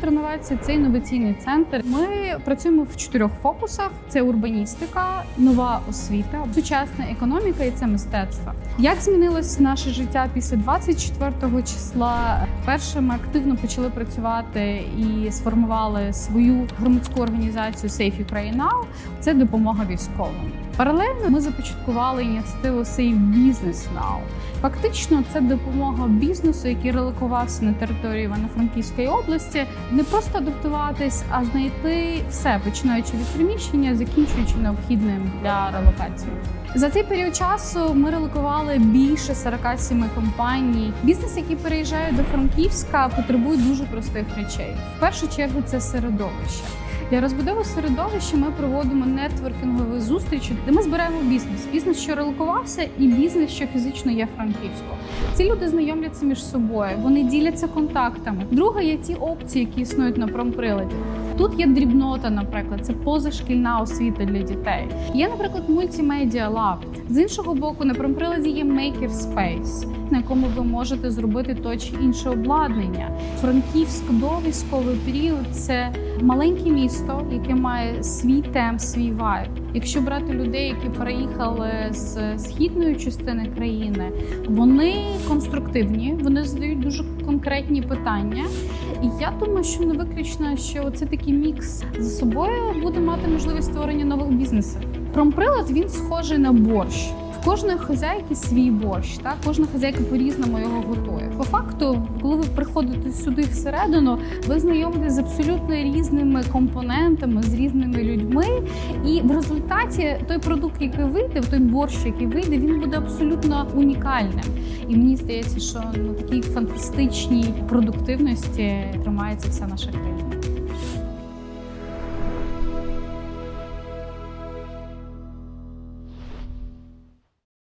тренуватися це інноваційний центр. Ми працюємо в чотирьох фокусах: це урбаністика, нова освіта, сучасна економіка і це мистецтво. Як змінилось наше життя після 24 числа? Перше, ми активно почали працювати і сформували свою громадську організацію Safe Ukraine Now. Це допомога військовим. Паралельно ми започаткували ініціативу Safe Business Now. Фактично, це допомога бізнесу, який релокувався на території Івано-Франківської області, не просто адаптуватись, а знайти все, починаючи від приміщення, закінчуючи необхідним для релокації. За цей період часу ми релокували більше 47 компаній. Бізнес, який переїжджає до Франківська, потребує дуже простих речей. В першу чергу це середовище. Для розбудови середовища ми проводимо нетворкінгові зустрічі, де ми збираємо бізнес. Бізнес, що релокувався, і бізнес, що фізично є франківською. Ці люди знайомляться між собою, вони діляться контактами. Друге є ті опції, які існують на промприладі. Тут є дрібнота, наприклад, це позашкільна освіта для дітей. Є, наприклад, мультимедіа лаб. З іншого боку, на промприладі є Maker Space, на якому ви можете зробити то чи інше обладнання. Франківськ до військовий період це маленьке місто, яке має свій темп, свій вайб. Якщо брати людей, які переїхали з східної частини країни, вони конструктивні, вони задають дуже конкретні питання. І я думаю, що не виключно, що це такий мікс за собою буде мати можливість створення нових бізнесів. Промприлад він схожий на борщ. В кожної хазяйки свій борщ, так кожна хазяйка по-різному його готує. По факту, коли ви приходите сюди всередину, ви знайомитесь з абсолютно різними компонентами, з різними людьми, і в результаті той продукт, який вийде, той борщ, який вийде, він буде абсолютно унікальним. І мені здається, що на такій фантастичній продуктивності тримається вся наша країна.